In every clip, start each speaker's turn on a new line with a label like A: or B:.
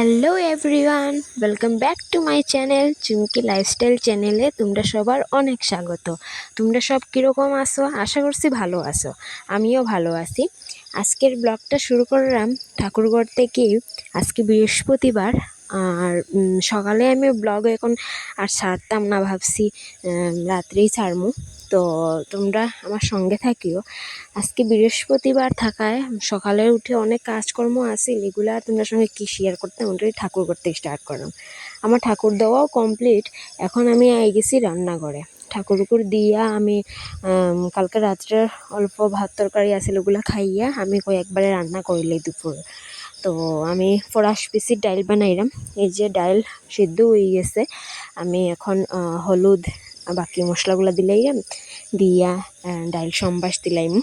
A: Hello everyone, welcome back to my channel Chumki lifestyle চ্যানেলে তোমরা সবার অনেক স্বাগত। তোমরা সব কীরকম আসো আশা করছি ভালো আছো। আমিও ভালো আছি। আজকের ব্লগটা শুরু করলাম ঠাকুরঘর থেকে আজকে বৃহস্পতিবার, আর সকালে আমি ব্লগ এখন আর ছাড়তাম না ভাবছি রাত্রেই ছাড়মু। তো তোমরা আমার সঙ্গে থাকিও। আজকে বৃহস্পতিবার থাকায় সকালে উঠে অনেক কাজকর্ম আছে, এগুলা তোমার সঙ্গে কি শেয়ার করতে ওটাই ঠাকুর করতে স্টার্ট করলাম আমার ঠাকুর দেওয়াও কমপ্লিট এখন আমি গেছি রান্নাঘরে। ঠাকুর উকুর দিয়া আমি কালকে রাত্রে অল্প ভাত তরকারি আছে ওগুলা খাইয়া আমি কয়েকবারে রান্না করিলে দুপুর। তো আমি ফরাস পিসির ডাইল বানাইলাম এই যে ডাইল সিদ্ধ হয়ে গেছে। আমি এখন হলুদ বাকি মশলাগুলো দিলাইলাম দিয়া ডাইল, সম্বাস দিলাইম।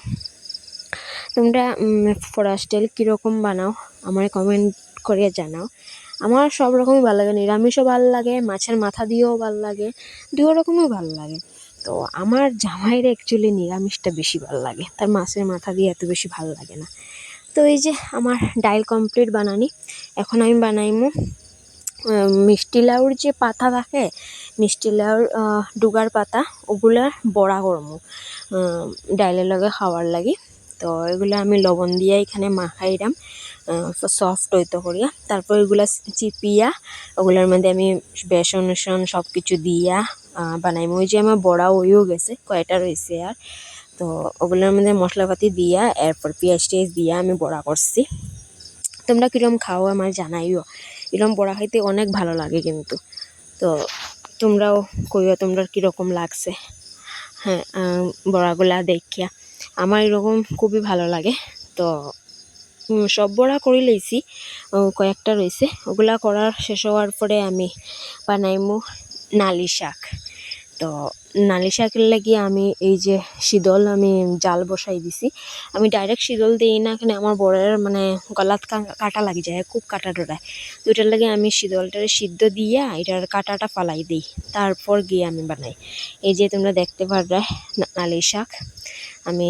A: তোমরা ফরাস ডাইল কীরকম বানাও, আমার কমেন্ট করে জানাও। আমার সব রকমই ভালো লাগে, নিরামিষও ভালো লাগে, মাছের মাথা দিয়েও ভালো লাগে দু রকমই ভালো লাগে। তো আমার জামাইয়ের অ্যাকচুয়ালি নিরামিষটা বেশি ভালো লাগে, তার মাছের মাথা দিয়ে এত বেশি ভালো লাগে না। তো এই যে, আমার ডাইল কমপ্লিট বানানি, এখন আমি বানাইমু মিষ্টি লাউর যে পাতা থাকে, মিষ্টি লাউর ডুগার পাতা ওগুলার বড়া করমু ডাইলের লগে খাওয়ার লাগি। তো এগুলো আমি লবণ দিয়া এখানে মাখাইলাম সফট হইতো করিয়া। তারপর এগুলা চিপিয়া, ওগুলোর মধ্যে আমি বেসন উসন সব কিছু দিয়া বানাইমু। ওই যে আমার বড়া হয়েও গেছে, কয়টা রয়েছে আর। তো ওগুলোর মধ্যে মশলাপাতি দিয়া, এরপর পেঁয়াজ টেয়াজ দিয়া আমি বড়া করছি। তোমরা কীরকম খাও আমার জানাইও। এরকম বড়া খাইতে অনেক ভালো লাগে কিন্তু। তো তোমরাও কইও তোমরা কীরকম লাগছে। হ্যাঁ বড়াগুলা দেখিয়া। আমার এরকম খুবই ভালো লাগে। তো সব বড়া করে লইছি। কয়েকটা রয়েছে ওগুলা করার শেষ হওয়ার পরে আমি বানাইমু নালি শাক। তো নালি শাকের লাগি আমি এই যে শীতল আমি জাল বসাই দিছি। আমি ডাইরেক্ট শীতল দিই না এখানে আমার বড়ের মানে গলাত কাটা লাগি যায়, খুব কাটা ডরায় তো এটার লাগে আমি শীতলটারে সিদ্ধ দিয়া এটার কাটাটা ফালাই দিই, তারপর গিয়ে আমি বানাই। এই যে তোমরা দেখতে পারবে নালি শাক। আমি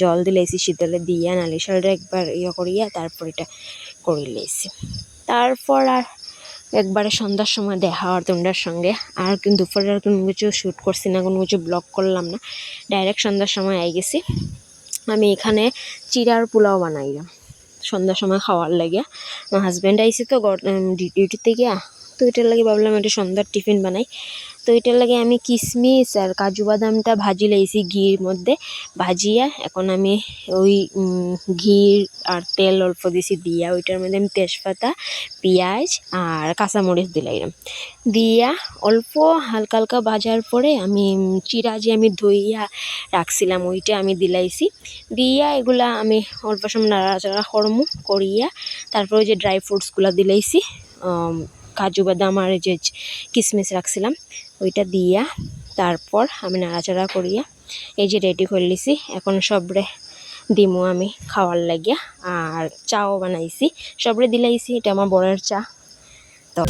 A: জল দিলেছি শীতলে দিয়া, নালি শাকটা একবার ইয়ে করিয়া তারপর এটা করে লেছি তারপর আর একবারে সন্ধ্যার সময় দেখা হওয়ার তোমরার সঙ্গে। আর দুপুরে আর কোনো কিছু শ্যুট করছি না, কোনো কিছু ব্লগ করলাম না। ডাইরেক্ট সন্ধ্যার সময় আই গেছি। আমি এখানে চিরার পোলাও বানাইলাম সন্ধ্যার সময় খাওয়ার লাগে আমার হাজব্যান্ড আইসি তো ডিউটিতে গিয়া। তো এটার লাগে ভাবলাম একটা সন্ধ্যার টিফিন বানাই। তো এটার লাগে আমি কিশমিশ আর কাজু বাদামটা ভাজি লাইছি ঘির মধ্যে। ভাজিয়া এখন আমি ওই ঘি আর তেল অল্প দিছি দিয়া ওইটার মধ্যে আমি তেজপাতা, পেঁয়াজ আর কাঁচামরিচ দিলাইলাম। দিয়া অল্প হালকা হালকা ভাজার পরে আমি চিরা যে আমি ধুইয়া রাখছিলাম ওইটা আমি দিলাইছি। দিয়া এগুলা আমি অল্প সময় নাড়াচাড়া করমু, করিয়া তারপরে ওই যে ড্রাই ফ্রুটসগুলো দিলাইছি কাজু বাদাম আর যে কিশমিশ রাখছিলাম, ওইটা দিয়া তারপর আমি নাড়াচাড়া করিয়া এই যে রেডি করে লিছি এখন সবরে দিমু আমি খাওয়ার লাগিয়া। আর চাও বানাইছি, সবরে দিলাইছি, এটা আমার বড়ের চা। তো